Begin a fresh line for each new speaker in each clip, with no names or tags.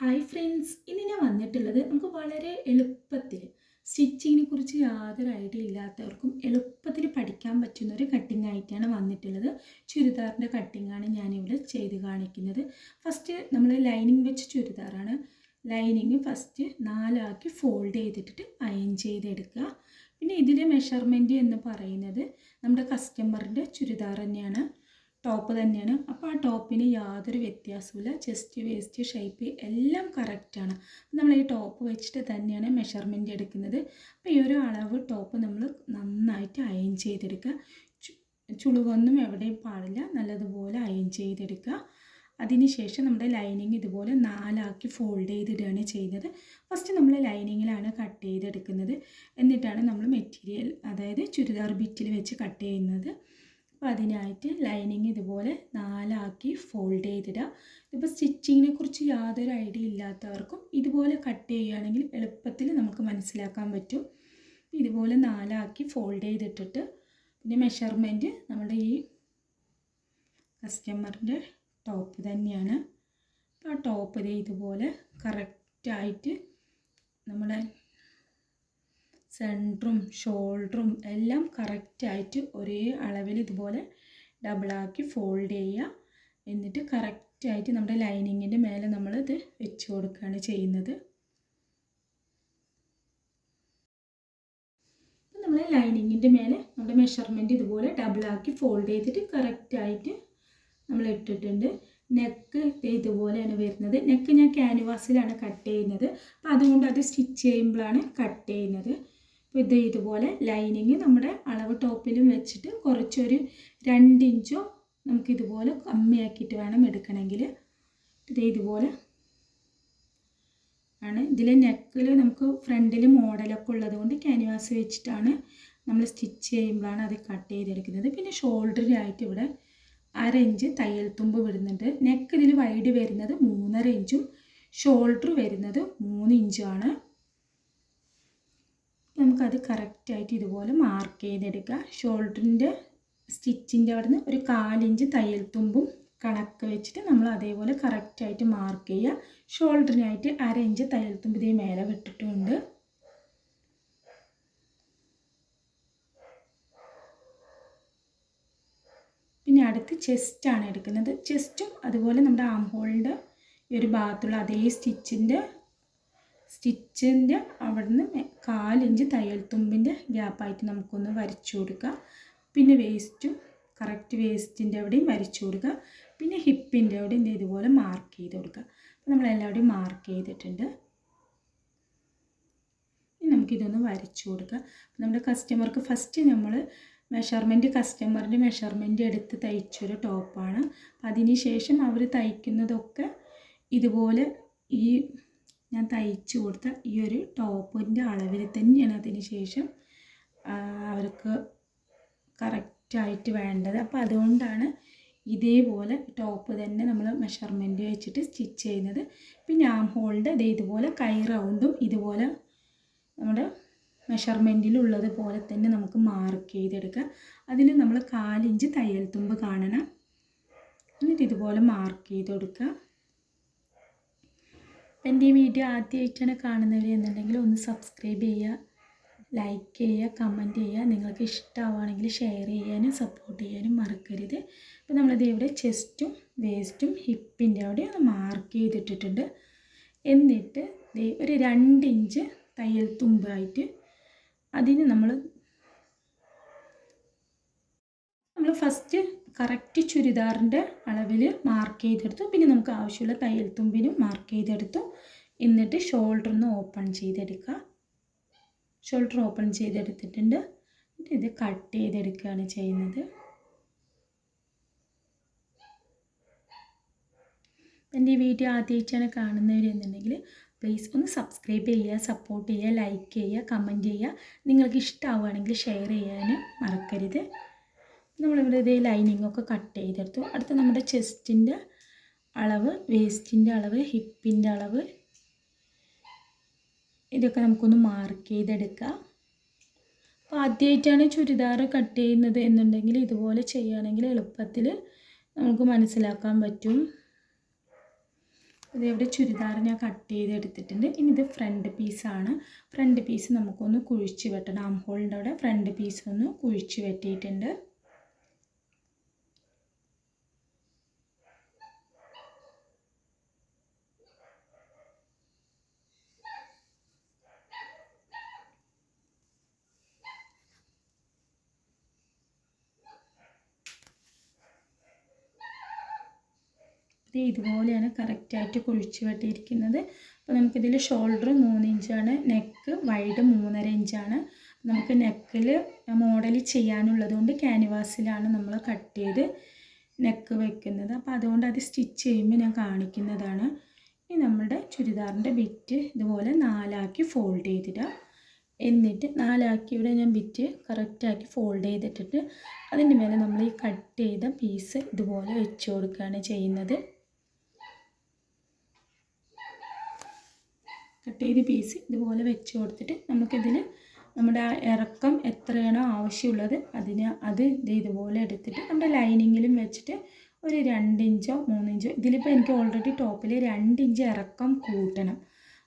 Hi friends ഇന്ന് ഞാൻ വന്നിട്ടുള്ളത് നമുക്ക് വളരെ എളുപ്പത്തിൽ സ്റ്റിച്ചിങ്ങിനെ കുറിച്ച് യാതൊരു ഐഡിയ ഇല്ലാത്തവർക്കും എളുപ്പത്തിൽ പഠിക്കാൻ പറ്റുന്ന ഒരു കട്ടിംഗ് ആയിട്ടാണ് വന്നിട്ടുള്ളത്. ചുരിദാറിന്റെ കട്ടിങ്ങാണ് ഞാനിവിടെ ചെയ്ത് കാണിക്കുന്നത്. ഫസ്റ്റ് നമ്മൾ ലൈനിങ് വെച്ച് ചുരിദാറാണ്. ലൈനിങ് ഫസ്റ്റ് നാലാക്കി ഫോൾഡ് ചെയ്തിട്ടിട്ട് അയൺ ചെയ്തെടുക്കുക. പിന്നെ ഇതിലെ മെഷർമെന്റ് എന്ന് പറയുന്നത് നമ്മുടെ കസ്റ്റമറിന്റെ ചുരിദാർ തന്നെയാണ്. ടോപ്പ് തന്നെയാണ്. അപ്പോൾ ആ ടോപ്പിന് യാതൊരു വ്യത്യാസമില്ല ചെസ്റ്റ് വേസ്റ്റ് ഷേപ്പ് എല്ലാം കറക്റ്റാണ് നമ്മൾ ഈ ടോപ്പ് വെച്ചിട്ട് തന്നെയാണ് മെഷർമെന്റ് എടുക്കുന്നത്. അപ്പോൾ ഈ ഒരു അളവ് ടോപ്പ് നമ്മൾ നന്നായിട്ട് അയൺ ചെയ്തെടുക്കുക. ചുളിവൊന്നും എവിടെയും പാടില്ല. നല്ലതുപോലെ അയൺ ചെയ്തെടുക്കുക. അതിനുശേഷം നമ്മുടെ ലൈനിങ് ഇതുപോലെ നാലാക്കി ഫോൾഡ് ചെയ്തിടുകയാണ് ചെയ്യുന്നത്. ഫസ്റ്റ് നമ്മൾ ലൈനിങ്ങിലാണ് കട്ട് ചെയ്തെടുക്കുന്നത്. എന്നിട്ടാണ് നമ്മൾ മെറ്റീരിയൽ അതായത് ചുരിദാർ ബിറ്റിൽ വെച്ച് കട്ട് ചെയ്യുന്നത്. അപ്പോൾ അതിനായിട്ട് ലൈനിങ് ഇതുപോലെ നാലാക്കി ഫോൾഡ് ചെയ്തിടുക. ഇപ്പോൾ സ്റ്റിച്ചിങ്ങിനെ കുറിച്ച് യാതൊരു ഐഡിയ ഇല്ലാത്തവർക്കും ഇതുപോലെ കട്ട് ചെയ്യുകയാണെങ്കിൽ എളുപ്പത്തിൽ നമുക്ക് മനസ്സിലാക്കാൻ പറ്റും. ഇതുപോലെ നാലാക്കി ഫോൾഡ് ചെയ്തിട്ടിട്ട് പിന്നെ മെഷർമെന്റ് നമ്മുടെ ഈ കസ്റ്റമറിന്റെ ടോപ്പ് തന്നെയാണ്. ആ ടോപ്പ് ഇതുപോലെ കറക്റ്റായിട്ട് നമ്മുടെ സെന്ററും ഷോൾഡറും എല്ലാം കറക്റ്റായിട്ട് ഒരേ അളവിൽ ഇതുപോലെ ഡബിളാക്കി ഫോൾഡ് ചെയ്യുക. എന്നിട്ട് കറക്റ്റായിട്ട് നമ്മുടെ ലൈനിങ്ങിന്റെ മേലെ നമ്മളിത് വെച്ച് കൊടുക്കുകയാണ് ചെയ്യുന്നത്. നമ്മൾ ലൈനിങ്ങിന്റെ മേലെ നമ്മുടെ മെഷർമെന്റ് ഇതുപോലെ ഡബിളാക്കി ഫോൾഡ് ചെയ്തിട്ട് കറക്റ്റായിട്ട് നമ്മൾ ഇട്ടിട്ടുണ്ട്. നെക്ക് ഇതുപോലെയാണ് വരുന്നത്. നെക്ക് ഞാൻ ക്യാൻവാസിലാണ് കട്ട് ചെയ്യുന്നത്. അപ്പോൾ അതുകൊണ്ട് അത് സ്റ്റിച്ച് ചെയ്യുമ്പോഴാണ് കട്ട് ചെയ്യുന്നത്. അപ്പോൾ ഇത് ഇതുപോലെ ലൈനിങ് നമ്മുടെ അളവ് ടോപ്പിലും വെച്ചിട്ട് കുറച്ചൊരു രണ്ട് ഇഞ്ചോ നമുക്കിതുപോലെ കമ്മിയാക്കിയിട്ട് വേണം എടുക്കണമെങ്കിൽ. ഇത് ഇതുപോലെ ആണ്. ഇതിൽ നെക്കിൽ നമുക്ക് ഫ്രണ്ടിൽ മോഡലൊക്കെ ഉള്ളത് കൊണ്ട് ക്യാൻവാസ് വെച്ചിട്ടാണ് നമ്മൾ സ്റ്റിച്ച് ചെയ്യുമ്പോഴാണ് അത് കട്ട് ചെയ്തെടുക്കുന്നത്. പിന്നെ ഷോൾഡറിനായിട്ട് ഇവിടെ അര ഇഞ്ച് തയ്യൽ തുമ്പ് വിടുന്നുണ്ട്. നെക്ക് ഇതിൽ വൈഡ് വരുന്നത് മൂന്നര ഇഞ്ചും ഷോൾഡർ വരുന്നത് മൂന്ന് ഇഞ്ചുമാണ്. നമുക്കത് കറക്റ്റായിട്ട് ഇതുപോലെ മാർക്ക് ചെയ്തെടുക്കുക. ഷോൾഡറിന്റെ സ്റ്റിച്ചിന്റെ അവിടെ നിന്ന് ഒരു കാലിഞ്ച് തയ്യൽ തുമ്പും കണക്ക് വെച്ചിട്ട് നമ്മൾ അതേപോലെ കറക്റ്റായിട്ട് മാർക്ക് ചെയ്യുക. ഷോൾഡറിനായിട്ട് അര ഇഞ്ച് തയ്യൽ തുമ്പ് ഇതേ മേലെ വിട്ടിട്ടുണ്ട്. പിന്നെ അടുത്ത് ചെസ്റ്റാണ് എടുക്കുന്നത്. ചെസ്റ്റും അതുപോലെ നമ്മുടെ ആം ഹോളിന്റെ ഈ ഒരു ഭാഗത്തുള്ള അതേ സ്റ്റിച്ചിന്റെ സ്റ്റിച്ചിന്റെ അവിടുന്ന് കാലിഞ്ച് തയ്യൽ തുമ്പിന്റെ ഗ്യാപ്പായിട്ട് നമുക്കൊന്ന് വരച്ചു കൊടുക്കുക പിന്നെ വേസ്റ്റും കറക്റ്റ് വേസ്റ്റിന്റെ അവിടെയും വരച്ചു കൊടുക്കുക പിന്നെ ഹിപ്പിന്റെ അവിടെയും ഇതുപോലെ മാർക്ക് ചെയ്ത് കൊടുക്കുക അപ്പോൾ നമ്മൾ എല്ലാവിടെയും മാർക്ക് ചെയ്തിട്ടുണ്ട്. ഇനി നമുക്കിതൊന്ന് വരച്ചു കൊടുക്കുക നമ്മുടെ കസ്റ്റമർക്ക് ഫസ്റ്റ് നമ്മൾ മെഷർമെന്റ് കസ്റ്റമറിന്റെ മെഷർമെന്റ് എടുത്ത് തയ്ച്ചൊരു ടോപ്പാണ് അതിന് ശേഷം അവർ തയ്ക്കുന്നതൊക്കെ ഇതുപോലെ ഈ ഞാൻ തയ്ച്ചു കൊടുത്ത ഈ ഒരു ടോപ്പിന്റെ അളവിൽ തന്നെയാണ് അതിന് ശേഷം അവർക്ക് കറക്റ്റായിട്ട് വേണ്ടത്. അപ്പോൾ അതുകൊണ്ടാണ് ഇതേപോലെ ടോപ്പ് തന്നെ നമ്മൾ മെഷർമെന്റ് വെച്ചിട്ട് സ്റ്റിച്ച് ചെയ്യുന്നത്. പിന്നെ ആം ഹോളിന്റെ അതേ ഇതുപോലെ കൈ റൗണ്ടും ഇതുപോലെ നമ്മുടെ മെഷർമെന്റിലുള്ളത് പോലെ തന്നെ നമുക്ക് മാർക്ക് ചെയ്തെടുക്കാം. അതിൽ നമ്മൾ കാലിഞ്ച് തയ്യൽ തുമ്പ് കാണണം. എന്നിട്ട് ഇതുപോലെ മാർക്ക് ചെയ്ത് കൊടുക്കുക എന്റെ ഈ വീഡിയോ ആദ്യമായിട്ടാണ് കാണുന്നവർ എന്നുണ്ടെങ്കിൽ ഒന്ന് സബ്സ്ക്രൈബ് ചെയ്യുക ലൈക്ക് ചെയ്യുക കമന്റ് ചെയ്യുക. നിങ്ങൾക്ക് ഇഷ്ടമാവുകയാണെങ്കിൽ ഷെയർ ചെയ്യാനും സപ്പോർട്ട് ചെയ്യാനും മറക്കരുത്. അപ്പോൾ നമ്മളിത് ഇവിടെ ചെസ്റ്റും വേസ്റ്റും ഹിപ്പിന്റെ അവിടെ ഒന്ന് മാർക്ക് ചെയ്തിട്ടിട്ടുണ്ട്. എന്നിട്ട് ഒരു രണ്ട് ഇഞ്ച് തയ്യൽ തുമ്പായിട്ട് അതിന് നമ്മൾ ഫസ്റ്റ് കറക്റ്റ് ചുരിദാറിന്റെ അളവിൽ മാർക്ക് ചെയ്തെടുത്തു. പിന്നെ നമുക്ക് ആവശ്യമുള്ള തയ്യൽ തുമ്പിനും മാർക്ക് ചെയ്തെടുത്തു. എന്നിട്ട് ഷോൾഡർ ഒന്ന് ഓപ്പൺ ചെയ്തെടുക്കുക. ഷോൾഡർ ഓപ്പൺ ചെയ്തെടുത്തിട്ടുണ്ട്. ഇത് കട്ട് ചെയ്തെടുക്കുകയാണ് ചെയ്യുന്നത്. എന്റെ ഈ വീഡിയോ ആദ്യമായിട്ടാണ് കാണുന്നവരെന്നുണ്ടെങ്കിൽ പ്ലീസ് ഒന്ന് സബ്സ്ക്രൈബ് ചെയ്യുക സപ്പോർട്ട് ചെയ്യുക ലൈക്ക് ചെയ്യുക കമന്റ് ചെയ്യുക. നിങ്ങൾക്ക് ഇഷ്ടമാവുകയാണെങ്കിൽ ഷെയർ ചെയ്യാനും മറക്കരുത്. നമ്മളിവിടെ ഇതേ ലൈനിങ് ഒക്കെ കട്ട് ചെയ്തെടുത്തു. അടുത്ത നമ്മുടെ ചെസ്റ്റിന്റെ അളവ് വേസ്റ്റിന്റെ അളവ് ഹിപ്പിന്റെ അളവ്. ഇതൊക്കെ നമുക്കൊന്ന് മാർക്ക് ചെയ്തെടുക്കാം. അപ്പോൾ ആദ്യമായിട്ടാണ് ചുരിദാർ കട്ട് ചെയ്യുന്നത് എന്നുണ്ടെങ്കിൽ ഇതുപോലെ ചെയ്യുകയാണെങ്കിൽ എളുപ്പത്തിൽ നമുക്ക് മനസ്സിലാക്കാൻ പറ്റും. ഇത് ഇവിടെ ചുരിദാർ ഞാൻ കട്ട് ചെയ്തെടുത്തിട്ടുണ്ട്. ഇനി ഇത് ഫ്രണ്ട് പീസാണ് ഫ്രണ്ട് പീസ് നമുക്കൊന്ന് കുഴിച്ച് വെട്ടണം. ആം ഹോളിന്റെ അവിടെ ഫ്രണ്ട് പീസ് ഒന്ന് കുഴിച്ച് വെട്ടിയിട്ടുണ്ട്. ഇത് ഇതുപോലെയാണ് കറക്റ്റായിട്ട് കുഴിച്ച് വെട്ടിയിരിക്കുന്നത്. അപ്പോൾ നമുക്കിതിൽ ഷോൾഡർ മൂന്ന് ഇഞ്ചാണ് നെക്ക് വൈഡ് മൂന്നര ഇഞ്ചാണ് നമുക്ക് നെക്കിൽ മോഡൽ ചെയ്യാനുള്ളത് കൊണ്ട് ക്യാൻവാസിലാണ് നമ്മൾ കട്ട് ചെയ്ത് നെക്ക് വെക്കുന്നത്. അപ്പോൾ അതുകൊണ്ട് അത് സ്റ്റിച്ച് ചെയ്യുമ്പോൾ ഞാൻ കാണിക്കുന്നതാണ്. ഇനി നമ്മുടെ ചുരിദാറിന്റെ ബിറ്റ് ഇതുപോലെ നാലാക്കി ഫോൾഡ് ചെയ്തിടുക. എന്നിട്ട് നാലാക്കി ഇവിടെ ഞാൻ ബിറ്റ് കറക്റ്റാക്കി ഫോൾഡ് ചെയ്തിട്ടിട്ട് അതിന്റെ മേലെ നമ്മൾ ഈ കട്ട് ചെയ്ത പീസ് ഇതുപോലെ വെച്ച് കൊടുക്കുകയാണ് ചെയ്യുന്നത്. കട്ട് ചെയ്ത് പീസ് ഇതുപോലെ വെച്ച് കൊടുത്തിട്ട് നമുക്കിതിൽ നമ്മുടെ ഇറക്കം എത്രയാണോ ആവശ്യമുള്ളത് അതിന് അത് ഇത് ഇതുപോലെ എടുത്തിട്ട് നമ്മുടെ ലൈനിങ്ങിലും വെച്ചിട്ട് ഒരു രണ്ട് ഇഞ്ചോ മൂന്ന് ഇഞ്ചോ ഇതിലിപ്പോൾ എനിക്ക് ഓൾറെഡി ടോപ്പിൽ രണ്ട് ഇഞ്ച് ഇറക്കം കൂട്ടണം.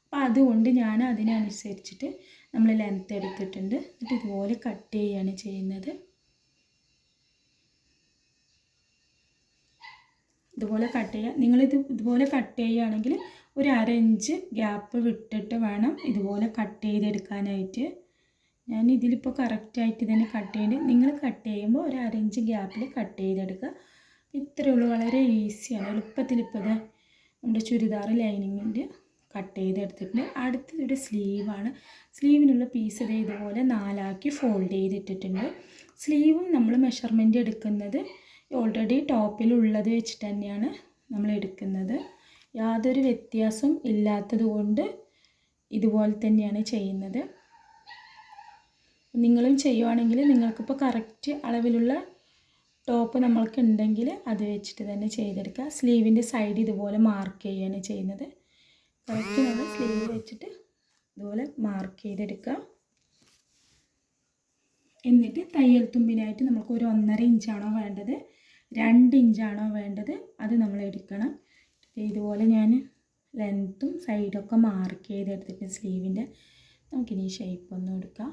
അപ്പോൾ അതുകൊണ്ട് ഞാൻ അതിനനുസരിച്ചിട്ട് നമ്മൾ ലെങ്ത്ത് എടുത്തിട്ടുണ്ട്. എന്നിട്ട് ഇതുപോലെ കട്ട് ചെയ്യുകയാണ് ചെയ്യുന്നത്. ഇതുപോലെ കട്ട് ചെയ്യുക നിങ്ങളിത് ഇതുപോലെ കട്ട് ചെയ്യുകയാണെങ്കിൽ ഒരു അര ഇഞ്ച് ഗ്യാപ്പ് വിട്ടിട്ട് വേണം ഇതുപോലെ കട്ട് ചെയ്തെടുക്കാനായിട്ട്. ഞാൻ ഇതിലിപ്പോൾ കറക്റ്റായിട്ട് തന്നെ കട്ട് ചെയ്യുന്നുണ്ട് നിങ്ങൾ കട്ട് ചെയ്യുമ്പോൾ ഒരു അര ഇഞ്ച് ഗ്യാപ്പിൽ കട്ട് ചെയ്തെടുക്കുക. ഇത്രയേ ഉള്ളൂ. വളരെ ഈസിയാണ് ഇത് നമ്മുടെ ചുരിദാർ ലൈനിങ്ങിന്റെ കട്ട് ചെയ്തെടുത്തിട്ടുണ്ട്. അടുത്തത് ഇവിടെ സ്ലീവാണ് സ്ലീവിനുള്ള പീസ് ഇതേ ഇതുപോലെ നാലാക്കി ഫോൾഡ് ചെയ്തിട്ടിട്ടുണ്ട്. സ്ലീവും നമ്മൾ മെഷർമെന്റ് എടുക്കുന്നത് ഓൾറെഡി ടോപ്പിൽ ടോപ്പിലുള്ളത് വെച്ചിട്ട് തന്നെയാണ് നമ്മൾ എടുക്കുന്നത്. യാതൊരു വ്യത്യാസവും ഇല്ലാത്തത് കൊണ്ട് ഇതുപോലെ തന്നെയാണ് ചെയ്യുന്നത്. നിങ്ങളും ചെയ്യുവാണെങ്കിൽ നിങ്ങൾക്കിപ്പോൾ കറക്റ്റ് അളവിലുള്ള ടോപ്പ് നമ്മൾക്ക് ഉണ്ടെങ്കിൽ അത് വെച്ചിട്ട് തന്നെ ചെയ്തെടുക്കുക. സ്ലീവിന്റെ സൈഡ് ഇതുപോലെ മാർക്ക് ചെയ്യുകയാണ് ചെയ്യുന്നത്. കറക്റ്റ് നമ്മൾ സ്ലീവ് വെച്ചിട്ട് ഇതുപോലെ മാർക്ക് ചെയ്തെടുക്കുക. എന്നിട്ട് തയ്യൽ തുമ്പിനായിട്ട് നമുക്ക് ഒരു ഒന്നര ഇഞ്ചാണോ വേണ്ടത്? രണ്ട് ഇഞ്ചാണോ വേണ്ടത്? അത് നമ്മൾ എടുക്കണം. ഇതുപോലെ ഞാൻ ലെങ്ത്തും സൈഡൊക്കെ മാർക്ക് ചെയ്തെടുത്തിട്ട് സ്ലീവിന്റെ നമുക്കിനി ഷേപ്പ് ഒന്ന് എടുക്കാം.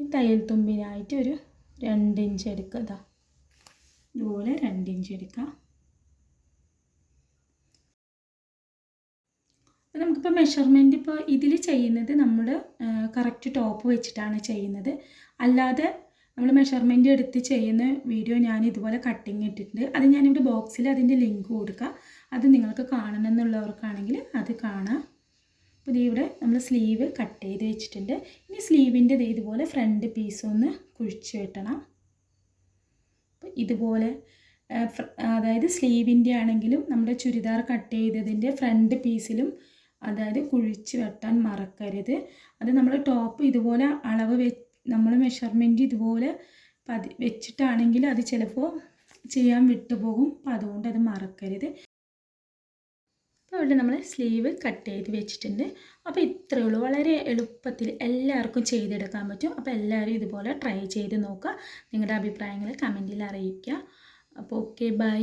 ഈ തയ്യൽ തുമ്പിനായിട്ട് ഒരു രണ്ട് ഇഞ്ച് എടുക്കുക ഇതാ ഇതുപോലെ രണ്ട് ഇഞ്ച് എടുക്കാം. അപ്പോൾ നമുക്കിപ്പോൾ മെഷർമെന്റ് ഇപ്പോൾ ഇതിൽ ചെയ്യുന്നത് നമ്മൾ കറക്റ്റ് ടോപ്പ് വെച്ചിട്ടാണ് ചെയ്യുന്നത്. അല്ലാതെ നമ്മൾ മെഷർമെന്റ് എടുത്ത് ചെയ്യുന്ന വീഡിയോ ഞാൻ ഇതുപോലെ കട്ടിങ് ഇട്ടിട്ടുണ്ട്. അത് ഞാനിവിടെ ബോക്സിൽ അതിന്റെ ലിങ്ക് കൊടുക്കാം. അത് നിങ്ങൾക്ക് കാണണം എന്നുള്ളവർക്കാണെങ്കിൽ അത് കാണാം. അപ്പോൾ ഇത് ഇവിടെ നമ്മൾ സ്ലീവ് കട്ട് ചെയ്ത് വെച്ചിട്ടുണ്ട്. ഇനി സ്ലീവിന്റെ ഇതുപോലെ ഫ്രണ്ട് പീസ് ഒന്ന് കുഴിച്ച് വെട്ടണം. അപ്പോൾ ഇതുപോലെ അതായത് സ്ലീവിന്റെ ആണെങ്കിലും നമ്മുടെ ചുരിദാർ കട്ട് ചെയ്തതിന്റെ ഫ്രണ്ട് പീസിലും അതായത് കുഴിച്ച് വെട്ടാൻ മറക്കരുത്. അത് നമ്മൾ ടോപ്പ് ഇതുപോലെ അളവ് വെ നമ്മൾ മെഷർമെന്റ് ഇതുപോലെ പതി വെച്ചിട്ടാണെങ്കിൽ അത് ചിലപ്പോൾ ചെയ്യാൻ വിട്ടുപോകും അപ്പോൾ അതുകൊണ്ട് അത് മറക്കരുത്. അപ്പോൾ ഇവിടെ നമ്മൾ സ്ലീവ് കട്ട് ചെയ്ത് വെച്ചിട്ടുണ്ട്. അപ്പോൾ ഇത്രയേ ഉള്ളൂ. വളരെ എളുപ്പത്തിൽ എല്ലാവർക്കും ചെയ്തെടുക്കാൻ പറ്റും. അപ്പോൾ എല്ലാവരും ഇതുപോലെ ട്രൈ ചെയ്ത് നോക്കുക. നിങ്ങളുടെ അഭിപ്രായങ്ങൾ കമന്റിൽ അറിയിക്കുക. അപ്പോൾ ഓക്കെ ബൈ